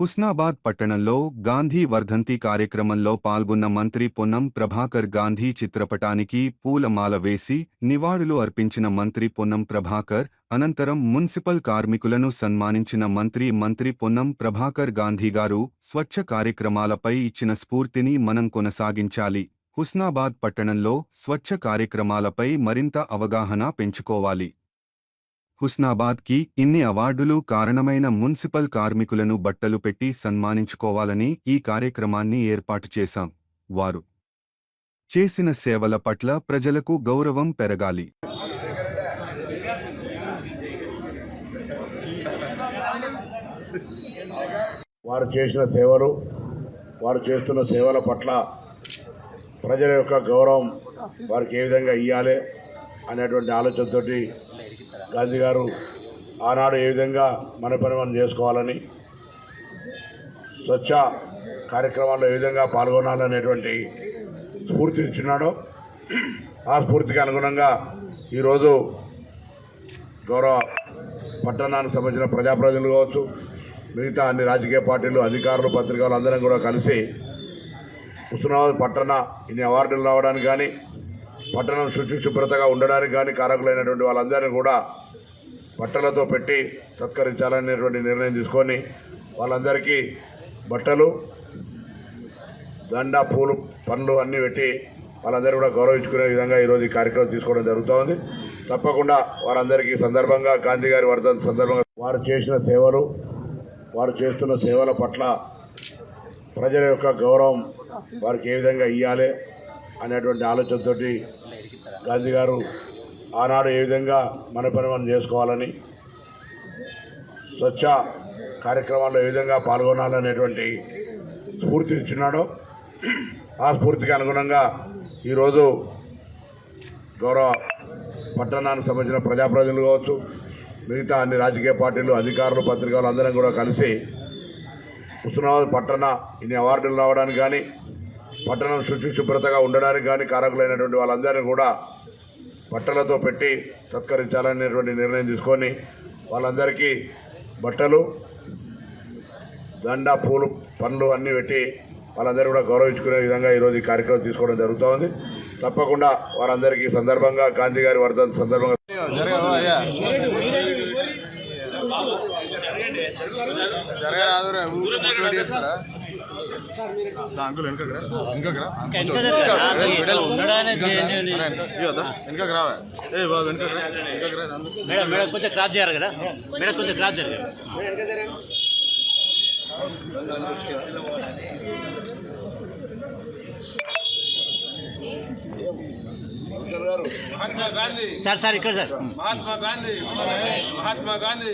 హుస్నాబాద్ పట్టణంలో గాంధీ వర్ధంతి కార్యక్రమంలో పాల్గొన్న మంత్రి పొన్నం ప్రభాకర్ గాంధీ చిత్రపటానికి పూలమాల వేసి నివాళులు అర్పించిన మంత్రి పొన్నం ప్రభాకర్ అనంతరం మున్సిపల్ కార్మికులను సన్మానించిన మంత్రి మంత్రి పొన్నం ప్రభాకర్ గాంధీ గారు స్వచ్ఛ కార్యక్రమాలపై ఇచ్చిన స్ఫూర్తిని మనం కొనసాగించాలి. హుస్నాబాద్ పట్టణంలో స్వచ్ఛ కార్యక్రమాలపై మరింత అవగాహన పెంచుకోవాలి. హుస్నాబాద్కి ఇన్ని అవార్డులు కారణమైన మున్సిపల్ కార్మికులను బట్టలు పెట్టి సన్మానించుకోవాలని ఈ కార్యక్రమాన్ని ఏర్పాటు చేశాం. వారు చేసిన సేవల పట్ల ప్రజలకు గౌరవం పెరగాలి. వారు చేసిన సేవలు వారు చేస్తున్న సేవల పట్ల ప్రజల యొక్క గౌరవం వారికి ఏ విధంగా ఇవ్వాలి అనేటువంటి ఆలోచనతోటి గాంధీ గారు ఆనాడు ఏ విధంగా మన పని మనం చేసుకోవాలని స్వచ్ఛ కార్యక్రమాల్లో ఏ విధంగా పాల్గొనాలనేటువంటి స్ఫూర్తి ఇచ్చినాడో ఆ స్ఫూర్తికి అనుగుణంగా ఈరోజు గౌరవ పట్టణానికి సంబంధించిన ప్రజాప్రతినిధులు కావచ్చు మిగతా అన్ని రాజకీయ పార్టీలు అధికారులు పత్రికలు అందరం కూడా కలిసి హుస్నాబాద్ పట్టణ ఇన్ని అవార్డులు రావడానికి కానీ పట్టణం శుచి శుభ్రతగా ఉండడానికి కానీ కారకులైనటువంటి వాళ్ళందరినీ కూడా బట్టలతో పెట్టి సత్కరించాలనేటువంటి నిర్ణయం తీసుకొని వాళ్ళందరికీ బట్టలు దండ పూలు పండ్లు అన్నీ పెట్టి వాళ్ళందరూ కూడా గౌరవించుకునే విధంగా ఈరోజు ఈ కార్యక్రమం తీసుకోవడం జరుగుతోంది. తప్పకుండా వారందరికీ సందర్భంగా గాంధీ గారి వర్ధన్ సందర్భంగా వారు చేసిన సేవలు వారు చేస్తున్న సేవల పట్ల ప్రజల యొక్క గౌరవం వారికి ఏ విధంగా ఇవ్వాలి అనేటువంటి ఆలోచనతోటి గాంధీ గారు ఆనాడు ఏ విధంగా మన పని మనం చేసుకోవాలని స్వచ్ఛ కార్యక్రమాల్లో ఏ విధంగా పాల్గొనాలనేటువంటి స్ఫూర్తి ఇచ్చినాడో ఆ స్ఫూర్తికి అనుగుణంగా ఈరోజు గౌరవ పట్టణానికి సంబంధించిన ప్రజాప్రతినిధులు కావచ్చు మిగతా అన్ని రాజకీయ పార్టీలు అధికారులు పత్రికలు అందరం కూడా కలిసి హుస్నాబాద్ పట్టణ ఇన్ని అవార్డులు రావడానికి కానీ పట్టణం శుచి శుభ్రతగా ఉండడానికి కానీ కారకులైనటువంటి వాళ్ళందరినీ కూడా బట్టలతో పెట్టి సత్కరించాలనేటువంటి నిర్ణయం తీసుకొని వాళ్ళందరికీ బట్టలు దండ పూలు పండ్లు అన్నీ పెట్టి వాళ్ళందరూ కూడా గౌరవించుకునే విధంగా ఈరోజు ఈ కార్యక్రమం తీసుకోవడం జరుగుతూ ఉంది తప్పకుండా వారందరికీ సందర్భంగా గాంధీ గారి వర్ధంతి సందర్భంగా జరగరాదు అంకుల్ వెనకకి రా వెనకకి రా వెనకకి రావా ఏ బాబు వెనకకి రా వెనకకి రా మేడం మేడం కొంచెం క్రాస్ చేయాలి కదా మేడం కొంచెం క్రాస్ చేయాలి మహాత్మా గాంధీ సార్ సార్ ఇక్కడ సార్ మహాత్మా గాంధీ మహాత్మా గాంధీ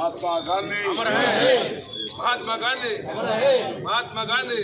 మహాత్మా గాంధీ. మహాత్మా గాంధీ. మహాత్మా గాంధీ.